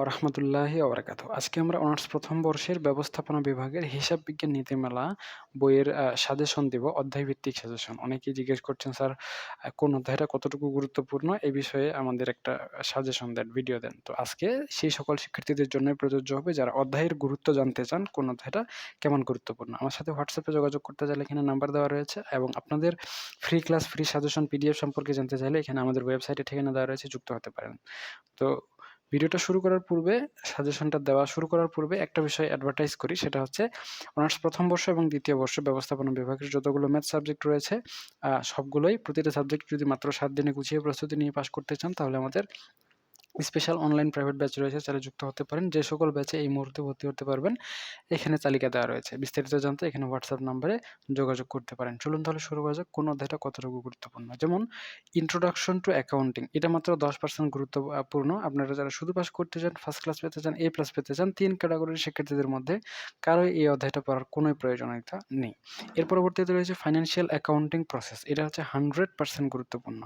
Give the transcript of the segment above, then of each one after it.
ওরহমতুল্লাহি ওবরাকাতু আজকে আমরা অনার্স প্রথম বর্ষের ব্যবস্থাপনা বিভাগের হিসাব বিজ্ঞান নীতিমালা বইয়ের সাজেশন দিব অধ্যায় ভিত্তিক সাজেশন। অনেকেই জিজ্ঞেস করছেন, স্যার কোন অধ্যায়টা কতটুকু গুরুত্বপূর্ণ? এই বিষয়ে আমাদের একটা সাজেশন দেন, ভিডিও দেন। তো আজকে সেই সকল শিক্ষার্থীদের জন্য প্রযোজ্য হবে, যারা অধ্যায়ের গুরুত্ব জানতে চান, কোন অধ্যায়টা কেমন গুরুত্বপূর্ণ। আমার সাথে হোয়াটসঅ্যাপে যোগাযোগ করতে চাইলে এখানে নাম্বার দেওয়া রয়েছে এবং আপনাদের free class, free suggestion, PDF সম্পর্কে জানতে চাইলে এখানে আমাদের ওয়েবসাইটে ঠিকানা দেওয়া রয়েছে, যুক্ত হতে পারেন। তো ভিডিওটা শুরু করার পূর্বে সাজেশনটা দেওয়া শুরু করার পূর্বে একটা বিষয় অ্যাডভার্টাইজ করি, সেটা হচ্ছে অনার্স প্রথম বর্ষ এবং দ্বিতীয় বর্ষ ব্যবস্থাপনা বিভাগের যতগুলো ম্যাথ সাবজেক্ট রয়েছে সবগুলোই প্রতিটা সাবজেক্ট যদি মাত্র সাত দিনে গুছিয়ে প্রস্তুতি নিয়ে পাশ করতে চান, তাহলে আমাদের স্পেশাল অনলাইন প্রাইভেট ব্যাচ রয়েছে চাইলে যুক্ত হতে পারেন। যে সকল ব্যাচে এই মুহূর্তে ভর্তি হতে পারবেন, এখানে তালিকা দেওয়া রয়েছে। বিস্তারিত জানতে এখানে হোয়াটসঅ্যাপ নাম্বারে যোগাযোগ করতে পারেন। চলুন তাহলে শুরু করা যাক, কোন অধ্যায়টা কতটুকু গুরুত্বপূর্ণ? যেমন ইন্ট্রোডাকশন টু অ্যাকাউন্টিং এটা মাত্র দশ পার্সেন্ট গুরুত্বপূর্ণ। আপনারা যারা শুধু পাস করতে চান ফার্স্ট ক্লাস পেতে চান এ প্লাস পেতে চান, তিন ক্যাটাগরির শিক্ষার্থীদের মধ্যে কারও এই অধ্যায়টা পড়ার কোনো প্রয়োজনীয়তা নেই। এর পরবর্তীতে রয়েছে ফাইন্যান্সিয়াল অ্যাকাউন্টিং প্রসেস এটা হচ্ছে হান্ড্রেড পার্সেন্ট গুরুত্বপূর্ণ।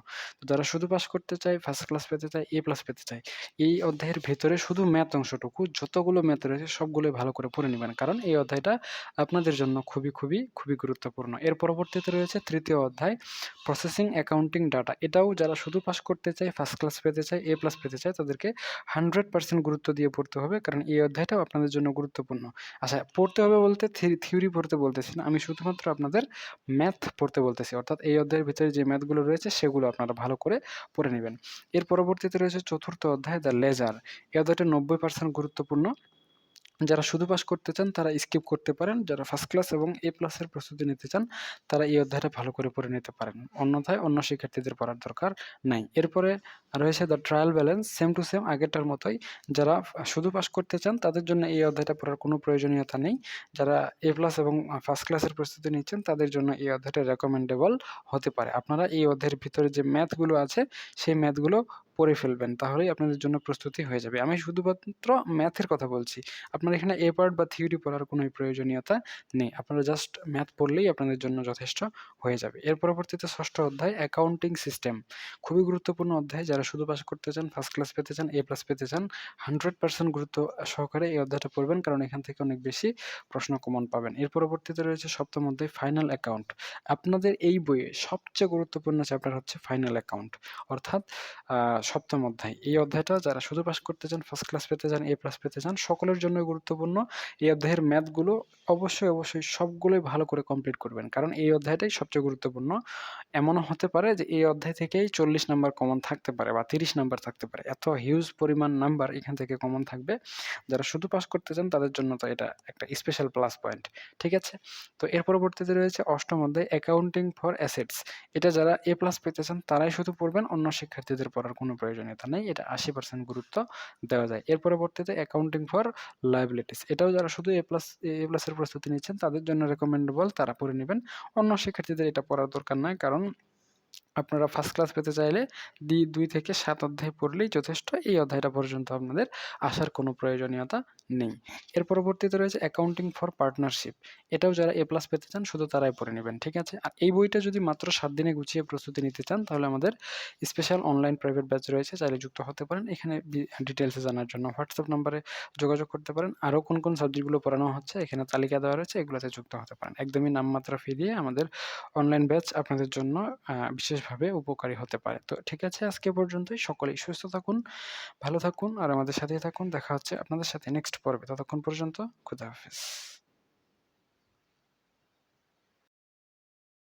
যারা শুধু পাস করতে চায় ফার্স্ট ক্লাস পেতে চায় এ প্লাস পেতে চায় এই অধ্যায়ের ভেতরে শুধু ম্যাথ অংশটুকু, যতগুলো ম্যাথ রয়েছে সবগুলোই ভালো করে পড়ে নেবেন। কারণ এই অধ্যায়টা আপনাদের জন্য খুবই খুবই খুবই গুরুত্বপূর্ণ। এর পরবর্তীতে রয়েছে তৃতীয় অধ্যায় প্রসেসিং অ্যাকাউন্টিং ডাটা এটাও যারা শুধু পাস করতে চায় ফার্স্ট ক্লাস পেতে চায় এ প্লাস পেতে চায়, তাদেরকে হান্ড্রেড পার্সেন্ট গুরুত্ব দিয়ে পড়তে হবে। কারণ এই অধ্যায়টাও আপনাদের জন্য গুরুত্বপূর্ণ। আচ্ছা পড়তে হবে বলতে থিওরি পড়তে বলতেছি না। আমি শুধুমাত্র আপনাদের ম্যাথ পড়তে বলতেছি। অর্থাৎ এই অধ্যায়ের ভিতরে যে ম্যাথগুলো রয়েছে, সেগুলো আপনারা ভালো করে পড়ে নেবেন। এর পরবর্তীতে রয়েছে চতুর্থ অধ্যায় দ্য লেজার এ অধ্যায়টা নব্বই পার্সেন্ট গুরুত্বপূর্ণ। যারা শুধু পাস করতে চান, তারা স্কিপ করতে পারেন। যারা ফার্স্ট ক্লাস এবং এ প্লাসের প্রস্তুতি নিতে চান, তারা এই অধ্যায়টা ভালো করে পড়ে নিতে পারেন। অন্যথায় অন্য শিক্ষার্থীদের পড়ার দরকার নাই। এরপরে রয়েছে the trial balance same to same আগেরটার মতোই। যারা শুধু পাস করতে চান, তাদের জন্য এই অধ্যায়টা পড়ার কোনো প্রয়োজনীয়তা নেই। যারা এ প্লাস এবং ফার্স্ট ক্লাসের প্রস্তুতি নিচ্ছেন, তাদের জন্য এই অধ্যায়টা রেকমেন্ডেবল হতে পারে। আপনারা এই অধ্যায়ের ভিতরে যে ম্যাথগুলো আছে, সেই ম্যাথগুলো পড়ে ফেলবেন, তাহলেই আপনাদের জন্য প্রস্তুতি হয়ে যাবে। আমি শুধুমাত্র ম্যাথের কথা বলছি। আপনার এখানে এ পার্ট বা থিওরি পড়ার কোনো প্রয়োজনীয়তা নেই। আপনারা জাস্ট ম্যাথ পড়লেই আপনাদের জন্য যথেষ্ট হয়ে যাবে। এর পরবর্তীতে ষষ্ঠ অধ্যায় অ্যাকাউন্টিং সিস্টেম খুবই গুরুত্বপূর্ণ অধ্যায়। যারা শুধু পাস করতে চান ফার্স্ট ক্লাস পেতে চান এ প্লাস পেতে চান হান্ড্রেড পার্সেন্ট গুরুত্ব সহকারে এই অধ্যায়টা পড়বেন, কারণ এখান থেকে অনেক বেশি প্রশ্ন কমন পাবেন। এর পরবর্তীতে রয়েছে সপ্তম অধ্যায় ফাইনাল অ্যাকাউন্ট আপনাদের এই বইয়ে সবচেয়ে গুরুত্বপূর্ণ চ্যাপ্টার হচ্ছে ফাইনাল অ্যাকাউন্ট অর্থাৎ সপ্তম অধ্যায়। এই অধ্যায়টা যারা শুধু পাস করতে চান ফার্স্ট ক্লাস পেতে চান এ প্লাস পেতে চান, সকলের জন্য গুরুত্বপূর্ণ। এই অধ্যায়ের ম্যাথগুলো অবশ্যই অবশ্যই সবগুলোই ভালো করে কমপ্লিট করবেন। কারণ এই অধ্যায়টাই সবচেয়ে গুরুত্বপূর্ণ। এমনও হতে পারে যে এই অধ্যায় থেকেই চল্লিশ নাম্বার কমন থাকতে পারে বা তিরিশ নাম্বার থাকতে পারে। এত হিউজ পরিমাণ নাম্বার এখান থেকে কমন থাকবে। যারা শুধু পাস করতে চান, তাদের জন্য তো এটা একটা স্পেশাল প্লাস পয়েন্ট ঠিক আছে? তো এর পরবর্তীতে রয়েছে অষ্টম অধ্যায় অ্যাকাউন্টিং ফর অ্যাসেটস এটা যারা এ প্লাস পেতে চান, তারাই শুধু পড়বেন, অন্য শিক্ষার্থীদের পড়ার কোনো প্রয়োজনীয়তা নেই, এটা আশি পার্সেন্ট গুরুত্ব দেওয়া যায়। এর পরবর্তীতে অ্যাকাউন্টিং ফর লাইবিলিটিস এটাও যারা শুধু এ প্লাস এ প্লাসের প্রস্তুতি নিচ্ছেন, তাদের জন্য রেকমেন্ডেবল তারা পড়ে নেবেন। অন্য শিক্ষার্থীদের এটা পড়ার দরকার নয় কারণ আপনারা ফার্স্ট ক্লাস পেতে চাইলে দি দুই থেকে সাত অধ্যায় পড়লেই যথেষ্ট। এই অধ্যায়টা পর্যন্ত আপনাদের আসার কোনো প্রয়োজনীয়তা নেই। এর পরবর্তীতে রয়েছে অ্যাকাউন্টিং ফর পার্টনারশিপ এটাও যারা এ প্লাস পেতে চান শুধু তারাই পড়ে নেবেন, ঠিক আছে? আর এই বইটা যদি মাত্র সাত দিনে গুছিয়ে প্রস্তুতি নিতে চান, তাহলে আমাদের স্পেশাল অনলাইন প্রাইভেট ব্যাচ রয়েছে, চাইলে যুক্ত হতে পারেন। এখানে ডিটেলসে জানার জন্য হোয়াটসঅ্যাপ নাম্বারে যোগাযোগ করতে পারেন। আরও কোন কোন সাবজেক্টগুলো পড়ানো হচ্ছে, এখানে তালিকা দেওয়া রয়েছে, এগুলোতে যুক্ত হতে পারেন। একদমই নামমাত্রা ফি দিয়ে আমাদের অনলাইন ব্যাচ আপনাদের জন্য বিশেষভাবে উপকারী হতে পারে। তো ঠিক আছে, আজকে পর্যন্তই। সকলেই সুস্থ থাকুন, ভালো থাকুন, আর আমাদের সাথেই থাকুন। দেখা হচ্ছে আপনাদের সাথে নেক্সট পর্বে। ততক্ষণ পর্যন্ত, খুদা হাফিজ।